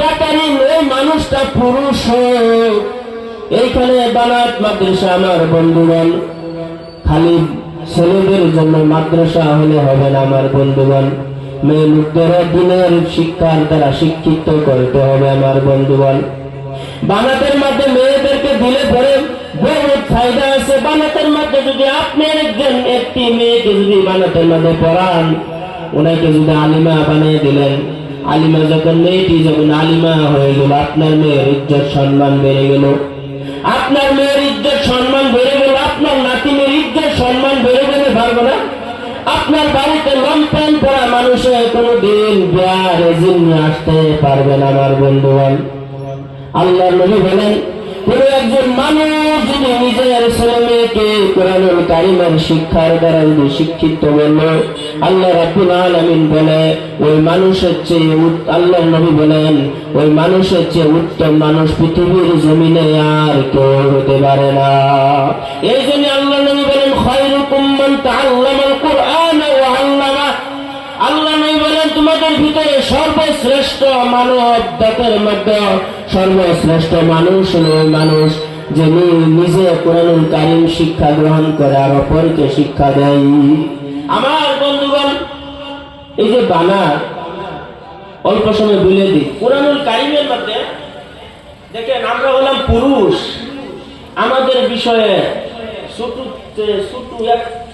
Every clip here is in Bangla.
জাকারিন ওই মানুষটা পুরুষ এইখানে বানাত মাদ্রাসা আমার বন্ধুগণ। খালি ছেলেদের জন্য মাদ্রাসা হলে হবে না আমার বন্ধুগণ। মেয়ে লোকদের দিনের শিক্ষার দ্বারা শিক্ষিত করতে হবে আমার বন্ধুগণ। বানাতের মধ্যে মেয়েদেরকে দিলে বহুত ফায়দা আছে। বানাতের মধ্যে যদি আপনি একজন একটি মেয়েকে যদি বানাতের মধ্যে পড়ান, ওনাকে যদি আলিমা বানিয়ে দিলেন আলিমা যখন মেয়েটি, যখন আলিমা হয়ে গেল, আপনার মেয়ের ইজ্জত, সম্মান বেড়ে গেল। আপনার মেয়ের ইজ্জত, সম্মান বেড়ে গেল, আপনার নাতিনের ইজ্জত, সম্মান বেড়ে গেলে পারব না। আপনার বাড়িতে লম্পেন পড়া মানুষে কোনো দিন বিয়ার এজিন নিয়ে আসতে পারবে না, আমার বন্ধুগণ। আল্লাহ নবী বলেন, কোন একজন মানুষ যদি নিজের ছেলে মেয়েকে কারিমের শিক্ষার দ্বারা যদি শিক্ষিত বলল আল্লাহ রাব্বুল আলামিন বলে, ওই মানুষের চেয়ে আল্লাহ নবী বলেন, ওই মানুষের চেয়ে উত্তম মানুষ, পৃথিবীর জমিনে আর কেউ হতে পারে না। এই জন্য আল্লাহ নবী বলেন, খয়রুকুম মান তাআল্লামাল কুরআন ওয়া আল্লামা। আল্লাহ নবী বলেন, তোমাদের ভিতরে সর্বশ্রেষ্ঠ মানব জাতের মধ্যে সর্বশ্রেষ্ঠ মানুষ হলো মানুষ। যে নিজে কোরআনুল কারিম শিক্ষা গ্রহণ করে আর অপরকে শিক্ষা দেয়। আমার বন্ধুগণ, এই যে বানা অল্প সময় বলে দিই। কোরআনুল কারিমের মধ্যে, দেখেন, আমরা হলাম পুরুষ। আমাদের বিষয়ে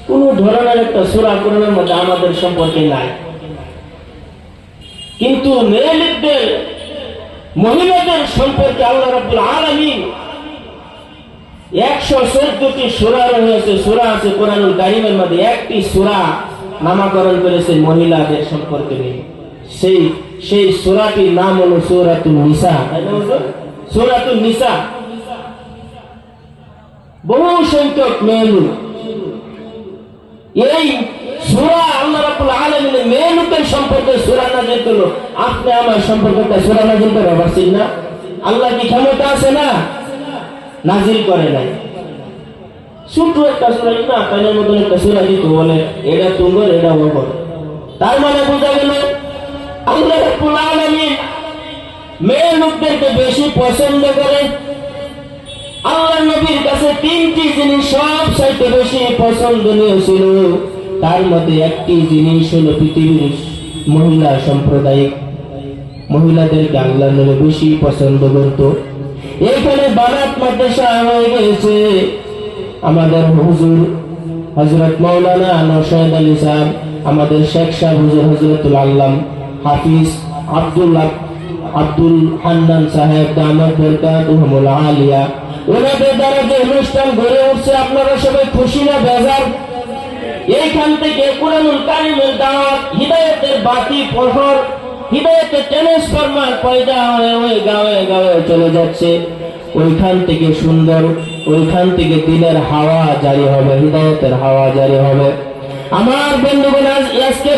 কোন ধরনের একটা সুরা কোরআনের মধ্যে আমাদের সম্পর্কে নাই। কিন্তু মেয়ে মেয়েদের, মহিলাদের সম্পর্কে আল্লাহ রাব্বুল আলামিন একশো চোদ্দটি সুরা রয়েছে। সুরা আছে কোরআনুল কারিমের মধ্যে একটি সুরা নামাকরণ করেছে মহিলাদের সম্পর্কে সেই সেই সুরাটির নাম হলো সুরাতুল নিসা। সুরাতুল নিসা। বহু সংখ্যক মেয়ে এই সূরা আল্লাহ রাব্বুল আলামিনের মেয়ে সম্পর্কে সুরা নাযিল করল। আপনি আমার সম্পর্কে সূরা নাযিল করে পারছেন না আল্লাহ কি ক্ষমতা আছে না? নাযিল করে নাই। ছোট একটা সূরা না? কানের মতন একটা সূরা দিত বলে, এটা তোমার এটা ওপর তার মানে বোঝা গেল, আল্লাহ রাব্বুল মেয়ে লোকদেরকে বেশি পছন্দ করে। আল্লাহ নবীর কাছে তিনটি জিনিস সব চাইতে বেশি পছন্দনীয় ছিল। তার মধ্যে একটি জিনিস হলো পৃথিবীর মহিলা সম্প্রদায়িক। মহিলাদেরকে আল্লাহ নবী বেশি পছন্দ করত। এখানে বানাত মাদ্রাসা হয়ে গেছে। আমাদের হুজুর হজরত মৌলানা নরসাদ আলী সাহেব আমাদের শেখ সাহেব হুজুর হজরতুল আল্লাম হাফিজ আব্দুল্লাহ আব্দুল হান্নান সাহেব দামদ বরকাতুহুমুল আলিয়া। ওনাদের দ্বারা যে অনুষ্ঠান গড়ে উঠছে, আপনারা সবাই খুশি না বেজার? এইখান থেকে কোরআনুল কারিমের দাওয়াত, হিদায়তের বাতি, প্রহর হিদায়তের ট্রান্সফরমার পয়দা হয়ে ওই গাঁয়ে গাঁয়ে চলে যাচ্ছে। ওইখান থেকে সুন্দর, ওইখান থেকে দিনের হাওয়া জারি হবে, হিদায়তের হাওয়া জারি হবে। আমার বন্ধুগণ, আজ আজকে